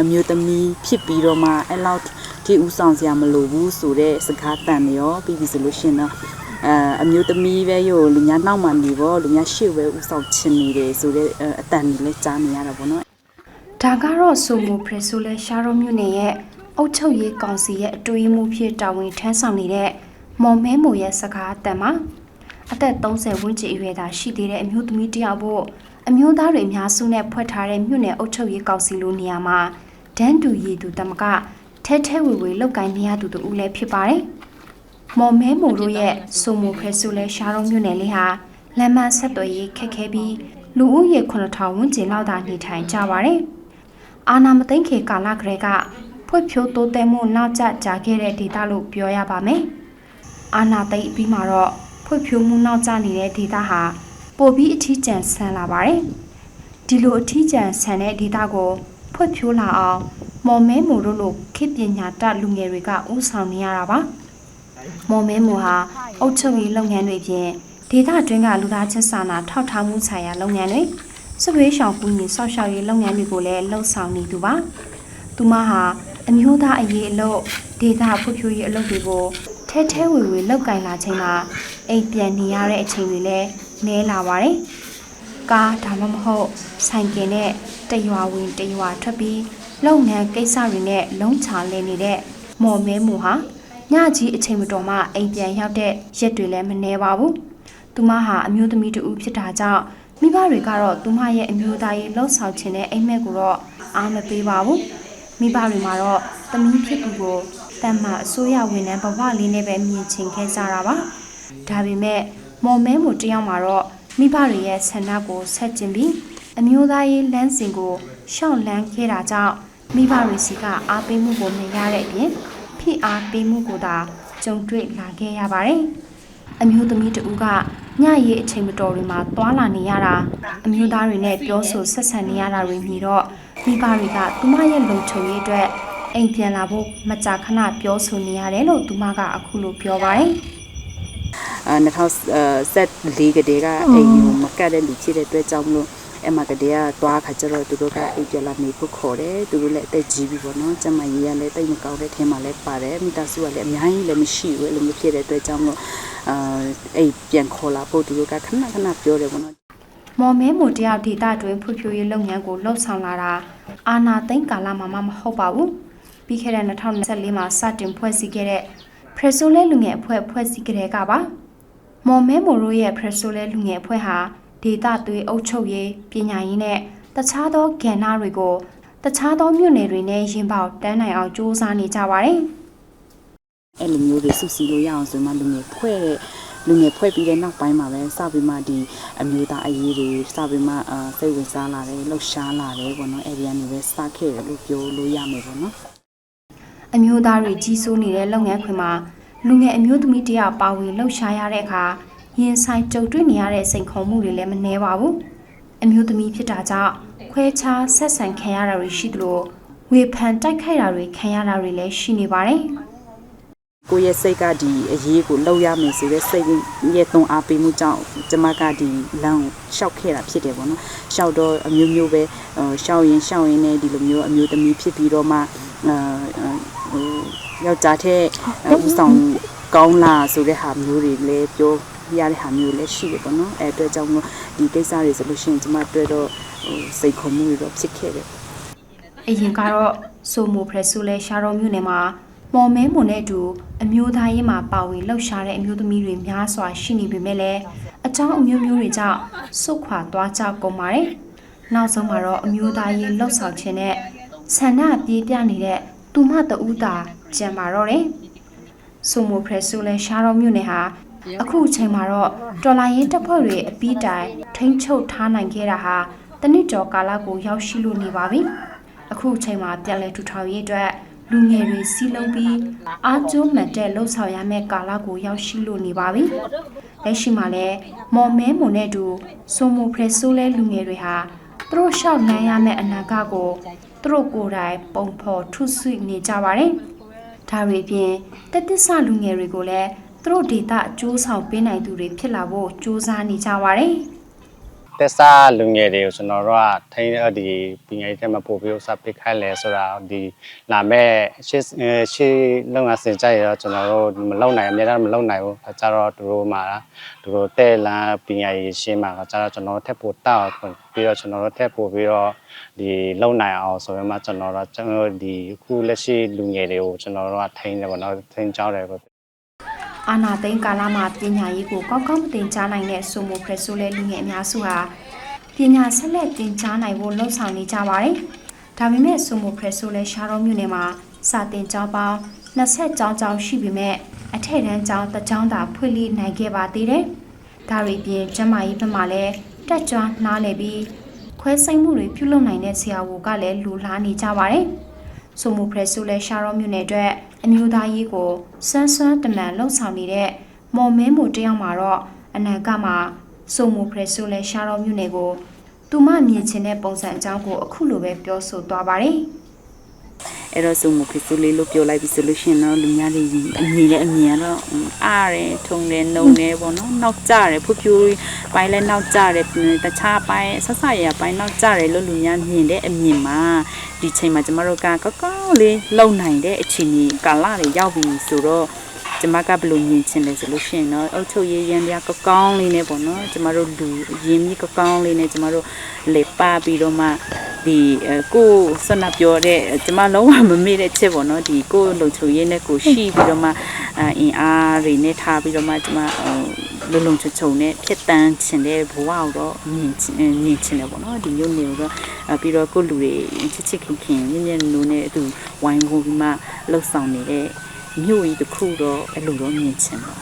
အမျိုးသမီးဖြစ်ပြီးတော့မှအဲ့လောက်ဒီဥဆောင်စရာမလိုဘူးဆိုတဲ့စကားတန်ရောပြီးပြီဆိုလို့ရှရင်တော့အဲအမျိုးသမီးပဲရောလူများနောက်မှနေပေါ့လူများရှေ့ပဲဥဆောင်ချင်နေတယ်ဆိုတဲ့အတန်ကြီးလဲကြားနေရတာပေါ့နော်ဒါကတော့ဆိုမိုပရက်ဆိုလဲရှားရောမြို့နယ်ရဲ့အုတ်ချုပ်ရေးကောင်စီရဲ့အတွေ့အမှုဖြစ်တာဝန်ထမ်းဆောင်နေတဲ့မော်မဲမိုရဲ့စကားအတန်မှာအသက်30ဝန်းကျင်အရွယ်သာရှိသေးတဲ့အမျိုးသမီးတစ်ယောက်ဖို့အမျိုးသားတွေအများစုနဲ့ဖွဲ့ထားတဲ့မြို့နယ်အုတ်ချုပ်ရေးကောင်စီလိုနေရာမှာ ဒန်းတူရည်သူတမကထဲထဲဝေဝေလောက်ကိုင်းနေရသူတို့ဦးလည်းဖြစ်ပါတယ်။မော်မဲမိုတို့ရဲ့ဆိုမိုပရက်ဆိုလဲရှားရောမြို့နယ်လေးဟာလမ်းမဆက်သွယ်ရေးခက်ခဲပြီးလူဦးရေ9000ဝန်းကျင်လောက်သာနေထိုင်ကြပါတယ်။အာနာမသိမ့်ခေကာလကလေးကဖွံ့ဖြိုးတိုးတက်မှုနောက်ကျကြာခဲ့တဲ့ဒေသလို့ပြောရပါမယ်။အာနာသိမ့်ပြီးမှတော့ဖွံ့ဖြိုးမှုနောက်ကျနေတဲ့ဒေသဟာပိုပြီးအထီးကျန်ဆန်လာပါတယ်။ဒီလိုအထီးကျန်ဆန်တဲ့ဒေသကို ဖွံ့ဖြိုးလာအောင်မော်မဲမူတို့လိုခေတ်ပညာတတ်လူငယ်တွေကဥဆောင်နေရတာပါ။မော်မဲမူဟာအုတ်ချုပ်ရေးလုပ်ငန်းတွေဖြင့်ဒေသတွင်းကလူသားချင်းစာနာထောက်ထားမှုဆိုင်ရာလုပ်ငန်းတွေစစ်ဘေးရှောင်ကူညီဆောက်ရှောက်ရေးလုပ်ငန်းတွေကိုလည်းလှုပ်ဆောင်နေသူပါ။သူမဟာအမျိုးသားအရေးအလုပ်ဒေသဖွံ့ဖြိုးရေးအလုပ်တွေကိုထဲထဲဝေဝေလောက်ကင်လာချိန်မှာအိမ်ပြန်နေရတဲ့အချိန်တွေလည်းနဲလာပါတယ်။ ကားဒါမှမဟုတ်ဆိုင်ကယ်နဲ့တရွာဝင်တရွာထွက်ပြီးလုပ်ငန်းကိစ္စတွေနဲ့လုံးချလည်နေတဲ့မော်မဲမူဟာညကြီးအချိန်မတော်မှအိမ်ပြန်ရောက်တဲ့ရက်တွေလည်းမနှဲပါဘူး။သူမဟာအမျိုးသမီးတူဖြစ်တာကြောင့်မိဘတွေကတော့သူမရဲ့အမျိုးသားရေးလှုပ်ဆောင်ခြင်းနဲ့အိမ်မက်ကိုတော့အားမပေးပါဘူးမိဘတွေမှာတော့သမီးဖြစ်သူကိုတန်မာအစိုးရဝန်ထမ်းဘဝလေးနဲ့ပဲမြင်ချင်ခဲ့ကြတာပါဒါပေမဲ့မော်မဲမိုတယောက်မှာတော့ မိဘတွေရဲ့ဆန္ဒကိုဆက်ကျင်ပြီးအမျိုးသားရေးလမ်းစဉ်ကိုရှောက်လန်းခဲ့တာကြောင့်မိဘတွေစီကအားပေးမှုကိုမရတဲ့အပြင်ဖိအားပေးမှုကိုသာကြုံတွေ့လာခဲ့ရပါတယ်အမျိုးသမီးတဦးကညရေးအချိန်မတော်တွေမှာသွာလာနေရတာအမျိုးသားတွေနဲ့ပြောဆိုဆက်ဆံနေရတာတွေမြည်တော့မိဘတွေကသူမရဲ့လုံခြုံရေးအတွက်အိမ်ပြန်လာဖို့မကြာခဏပြောဆိုနေရတယ်လို့သူမကအခုလိုပြောပါတယ်အဲ 2014ကတည်းကအိမ်ကိုမကတ်တဲ့လူဖြစ်တဲ့အတွက်ကြောင့်မလို့အဲ့မှာကတည်းကသွားခါကျတော့သူတို့ကအိမ်ပြလာနေဖို့ခေါ်တယ်သူတို့လည်းအသက်ကြီးပြီပေါ့နော်ကျမကြီးကလည်းတိတ်မကောင်းတဲ့ထဲမှာလည်းပါတယ်မိသားစုကလည်းအများကြီးလည်းမရှိဘူးအဲ့လိုမျိုးဖြစ်တဲ့အတွက်ကြောင့်မလို့အာအိမ်ပြန်ခေါ်လာဖို့သူတို့ကခဏခဏပြောတယ်ပေါ့နော်မော်မဲမိုတယောက်ဒေတာတွင်ဖွံ့ဖြိုးရေးလုပ်ငန်းကိုလှုပ်ဆောင်လာတာအာနာသိမ့်ကာလမှာမှမဟုတ်ပါဘူးပြီးခဲ့တဲ့2024မှာစတင်ဖွဲ့စည်းခဲ့တဲ့ Presolet လူငယ်အဖွဲ့ဖွဲ့စည်းကြတဲ့ကပါ မော်မဲမိုတို့ရဲ့ Presolet လူငယ်အဖွဲ့ဟာဒေတာသွေးအုပ်ချုပ်ရေးပညာရေးနဲ့တခြားသောကဏ္ဍတွေကိုတခြားသောမြို့နယ်တွေနဲ့ရင်ပေါတန်းနိုင်အောင်စ조사နေကြပါတယ်အဲ့လိုမျိုးတွေစုစည်းလို့ရအောင်ဆိုမှလူငယ်ဖွဲ့တဲ့လူငယ်ဖွဲ့ပြီးတဲ့နောက်ပိုင်းမှာပဲစပြီးမှဒီအမျိုးသားအရေးတွေစပြီးမှအာစိတ်ဝင်စားလာတယ်လှုပ်ရှားလာတယ်ပေါ့နော်အဲ့ဒီကနေပဲစခဲ့တယ်လို့ပြောလို့ရမယ်ပေါ့နော်အမျိုးသားတွေကြီးစိုးနေတဲ့လုပ်ငန်းခွင်မှာ လူငယ်အမျိုးသမီးတယောက်ပါဝင်လှုပ်ရှားရတဲ့အခါရင်ဆိုင်ကြုံတွေ့နေရတဲ့စိန်ခေါ်မှုတွေလည်းမနှဲပါဘူးအမျိုးသမီးဖြစ်တာကြောင့်ခွဲခြားဆက်ဆံခံရတာတွေရှိသလိုဝေဖန်တိုက်ခိုက်တာတွေခံရတာတွေလည်းရှိနေပါတယ်ကိုယ့်ရဲ့စိတ်ကဒီအရေးကိုလှုပ်ရမယ်ဆိုတဲ့စိတ်ရဲ့သွန်အားပေးမှုကြောင့်ကျမကဒီလမ်းကိုရှောက်ခဲ့တာဖြစ်တယ်ပေါ့နော်ရှောက်တော့အမျိုးမျိုးပဲဟိုရှောက်ရင်ရှောက်ရင်လည်းဒီလိုမျိုးအမျိုးသမီးဖြစ်ပြီးတော့မှအာဟို ယောက်ျားတဲ့ဥဆောင်ကောင်းလာဆိုတဲ့ဟာမျိုးတွေလည်းပြောရတဲ့ဟာမျိုးလည်းရှိတယ်ပေါ့နော်အဲအတွက်ကြောင့်မို့ဒီကိစ္စတွေဆိုလို့ရှိရင်ကျမတွေ့တော့ဟိုစိတ်ခုံမှုတွေတော့ဖြစ်ခဲ့တယ်အရင်ကတော့ဆိုမိုဖရက်ဆိုလဲရှာတော်မြို့နယ်မှာမော်မဲမွန်နဲ့အတူအမျိုးသားရေးမှာပါဝင်လှုပ်ရှားတဲ့အမျိုးသမီးတွေများစွာရှိနေပေမဲ့လည်းအကြောင်းအမျိုးမျိုးတွေကြောင့်စွတ်ခွာသွားကြကုန်ပါတယ်။နောက်ဆုံးမှာတော့အမျိုးသားရေးလှုပ်ဆောင်ခြင်းနဲ့ဆန္ဒပြေးပြနေတဲ့သူမတဦးသာ ကြံပါတော့တယ်။ဆိုမိုဖရက်ဆိုလဲရှာတော်မြို့နယ်ဟာအခုအချိန်မှာတော့တော်လိုင်းရင်တပ်ဖွဲ့တွေအပီးတိုင်ထိမ့်ချုပ်ထားနိုင်ခဲ့တာဟာတနစ်ကျော်ကာလကိုရောက်ရှိလို့နေပါပြီ။အခုအချိန်မှာပြန်လည်ထူထောင်ရေးအတွက်လူငယ်တွေစီးလုံးပြီးအားကျိုးမှန်တဲ့လှုပ်ဆောင်ရမယ့်ကာလကိုရောက်ရှိလို့နေပါပြီ။လက်ရှိမှာလည်းမော်မဲမွန်နဲ့တူဆိုမိုဖရက်ဆိုလဲလူငယ်တွေဟာသူတို့ရှောက်လန်းရမယ့်အနာဂတ်ကိုသူတို့ကိုယ်တိုင်ပုံဖော်ထုဆွနေကြပါတယ်။ ဒါတွေအပြင်တက်သစ္စာလူငယ်တွေကိုလည်းသူတို့ဒေတာအကျိုးဆောင်ပေးနိုင်သူတွေဖြစ်လာဖို့ကြိုးစားနေကြပါတယ်။ တက်စားလူငယ်တွေကိုကျွန်တော်တို့ကထိန်းဒီပညာရေးထဲမှာပို့ပြီးဥစားပစ်ခိုင်းလဲဆိုတာဒီလာမဲ့ရှေ့ရှေ့လုံငါစင်ကြရတော့ကျွန်တော်တို့မလုံနိုင်အများတော့မလုံနိုင်ဘူးအဲကြတော့သူတို့မှာသူတို့တဲ့လမ်းပညာရေးရှင်းမှာကြတော့ကျွန်တော်တို့ထက်ပိုတောက်ပြီးတော့ကျွန်တော်တို့ထက်ပိုပြီးတော့ဒီလုံနိုင်အောင်ဆိုရင်မှကျွန်တော်တို့ကျွန်တော်ဒီအခုလက်ရှိလူငယ်တွေကိုကျွန်တော်တို့ကထိန်းတယ်ပေါ့နော်ထိန်းကြောင်းတယ်ပေါ့ အာနာသိန်းကာလမှာပညာရေးကိုကောင်းကောင်းမသင်ကြားနိုင်တဲ့ဆိုမိုဖရက်ဆိုလဲလူငယ်အများစုဟာပညာဆက်လက်သင်ကြားနိုင်ဖို့လှုံ့ဆော်နေကြပါတယ်။ဒါပေမဲ့ဆိုမိုဖရက်ဆိုလဲရှာတော်မြို့နယ်မှာစာတင်ကျောင်းပေါင်း20ကျောင်းကျောင်းရှိပေမဲ့အထက်တန်းကျောင်းတစ်ကျောင်းသာဖွင့်လှစ်နိုင်ခဲ့ပါသေးတယ်။ဒါတွေပြင်ကျမကြီးဘက်မှာလည်းတက်ကြွနားလည်ပြီးခွဲစိတ်မှုတွေပြုလုပ်နိုင်တဲ့ဆရာဝန်ကလည်းလူလားနေကြပါတယ်။ ဆိုမူဖရက်ဆိုလဲရှာရောမြို့နယ်အတွက်အမျိုးသားရေးကိုစမ်းစွမ်းတမန်လှုပ်ဆောင်နေတဲ့မော်မင်းမိုတယောက်မှာတော့အနန္ကမှာဆိုမူဖရက်ဆိုလဲရှာရောမြို့နယ်ကိုသူမမြင်ချင်တဲ့ပုံစံအကြောင်းကိုအခုလိုပဲပြောဆိုသွားပါတယ် အဲ့တော့စုံမဖြစ်စုလေးလို့ပြောလိုက်ပြီဆိုလို့ရှိရင်တော့လူများတွေကြီးအမြင်လည်းအမြင်ကတော့အားတယ်ထုံတယ်နှုံတယ်ပေါ့နော်နောက်ကြတယ်ဖူဖြူပိုင်းလည်းနောက်ကြတယ်တခြားပိုင်းဆက်ဆက်ရပိုင်းနောက်ကြတယ်လို့လူများမြင်တဲ့အမြင်မှာဒီချိန်မှာကျမတို့ကကောက်ကောက်လေးလုံနိုင်တဲ့အခြေအနေကာလတွေရောက်ပြီဆိုတော့ ကျမကဘယ်လိုမြင်ချင်လဲဆိုလို့ရှိရင်တော့အုတ်ချုပ်ရေးရန်ပြကောက်ကောင်းလေးနဲ့ပေါ့နော်ကျမတို့လူရင်းမြစ်ကောက်ကောင်းလေးနဲ့ကျမတို့လေပါပြီးတော့မှဒီအဲကိုဆန္ဒပြောတဲ့ကျမလုံးဝမမေ့တဲ့ချက်ပေါ့နော်ဒီကိုလုံချုံရေးနဲ့ကိုရှိပြီးတော့မှအအင်အားတွေနဲ့ထားပြီးတော့မှကျမဟိုလုံလုံချုံချုံနဲ့ဖြစ်တန်းချင်တဲ့ဘဝကိုတော့မြင်ချင်မြင်ချင်တယ်ပေါ့နော်ဒီမျိုးနေတော့အပြီးတော့ကိုလူတွေချစ်ချစ်ခင်ခင်မြင်မြင်နိုးနဲ့အတူဝိုင်းဝန်းပြီးမှလှုပ်ဆောင်နေတဲ့ မြို့ကြီးတစ်ခုတော့အဲ့လိုတော့မြင်ချင်ပါတယ်